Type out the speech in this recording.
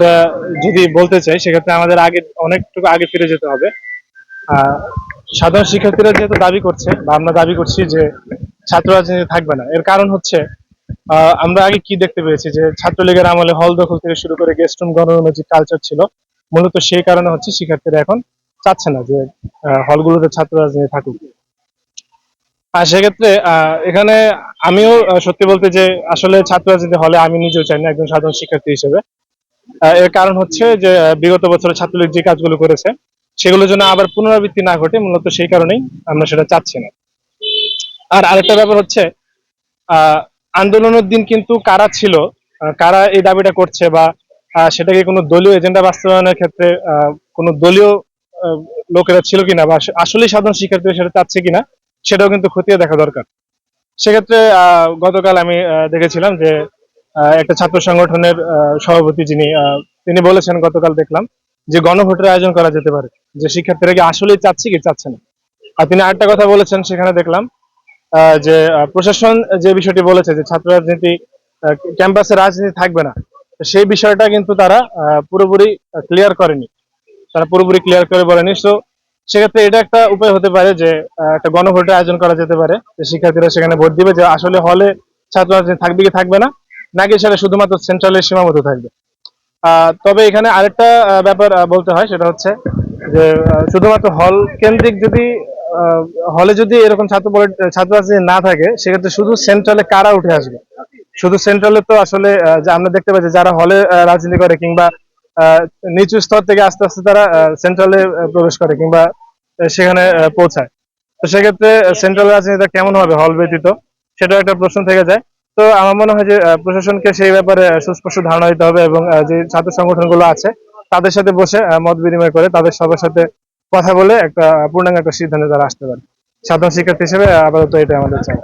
সেটা যদি বলতে চাই, সেক্ষেত্রে আমাদের আগে, অনেকটুকু আগে ফিরে যেতে হবে। সাধারণ শিক্ষার্থীরা যেহেতু দাবি করছে, বা আমরা দাবি করছি যে ছাত্র রাজনীতি থাকবে না, এর কারণ হচ্ছে আমরা আগে কি দেখতে পেয়েছি যে ছাত্রলীগের আমলে হল দখল থেকে শুরু করে গেস্ট রুম গণরুমের যে কালচার ছিল, মূলত সেই কারণে হচ্ছে শিক্ষার্থীরা এখন চাচ্ছে না যে হলগুলোতে ছাত্র রাজনীতি থাকুক। আর সেক্ষেত্রে এখানে আমিও সত্যি বলতে যে আসলে ছাত্র রাজনীতি হলে আমি নিজেও চাই না একজন সাধারণ শিক্ষার্থী হিসেবে। এর কারণ হচ্ছে যে বিগত বছরে ছাত্রলীগ যে কাজগুলো করেছে সেগুলো যেন আবার পুনরাবৃত্তি না ঘটে, মূলত সেই কারণেই আমরা সেটা চাচ্ছি না। আর আরেকটা ব্যাপার হচ্ছে আন্দোলনের দিন কিন্তু কারা ছিল কারা এই দাবিটা করছে বা সেটাকে কোনো দলীয় এজেন্ডা বাস্তবায়নের ক্ষেত্রে কোনো দলীয় লোকেরা ছিল কিনা বা আসলে সাধারণ শিক্ষার্থীরা সেটা চাচ্ছে কিনা, সেটাও কিন্তু খতিয়ে দেখা দরকার। সেক্ষেত্রে গতকাল আমি দেখেছিলাম যে একটা ছাত্র সংগঠনের সভাপতি যিনি তিনি বলেছেন, গতকাল দেখলাম যে গণভোটের আয়োজন করা যেতে পারে, যে শিক্ষার্থীরা কি আসলেই চাচ্ছে কি চাচ্ছে না। আর তিনি আরেকটা কথা বলেছেন, সেখানে দেখলাম যে প্রশাসন যে বিষয়টি বলেছে যে ছাত্র রাজনীতি ক্যাম্পাসে রাজনীতি থাকবে না সেই বিষয়টা কিন্তু তারা পুরোপুরি ক্লিয়ার করেনি। তারা পুরোপুরি ক্লিয়ার করে বলেনি। তো সেক্ষেত্রে এটা একটা উপায় হতে পারে যে একটা গণভোটের আয়োজন করা যেতে পারে শিক্ষার্থীরা সেখানে ভোট দিবে যে আসলে হলে ছাত্র রাজনীতি থাকবে কি থাকবে না। নাকি সেটা শুধুমাত্র সেন্ট্রালের সীমাবদ্ধ থাকবে। তবে এখানে আরেকটা ব্যাপার বলতে হয়, সেটা হচ্ছে যে শুধুমাত্র হল কেন্দ্রিক যদি হলে যদি এরকম ছাত্র ছাত্র রাজনীতি না থাকে, সেক্ষেত্রে শুধু সেন্ট্রালে কারা উঠে আসবে? শুধু সেন্ট্রালে তো আসলে আমরা দেখতে পাচ্ছি যারা হলে রাজনীতি করে কিংবা নিচু স্তর থেকে আস্তে আস্তে তারা সেন্ট্রালে প্রবেশ করে কিংবা সেখানে পৌঁছায়। তো সেক্ষেত্রে সেন্ট্রাল রাজনীতিটা কেমন হবে হল ব্যতীত? সেটাও একটা প্রশ্ন থেকে যায়। তো আমার মনে হয় যে প্রশাসনকে সেই ব্যাপারে সুস্পষ্ট ধারণা দিতে হবে এবং যে ছাত্র সংগঠনগুলো আছে, তাদের সাথে বসে মত বিনিময় করে তাদের সবার সাথে কথা বলে একটা পূর্ণাঙ্গ একটা সিদ্ধান্তে তারা আসতে পারে। সাধারণ শিক্ষার্থী হিসেবে আপাতত এটা আমাদের চাই।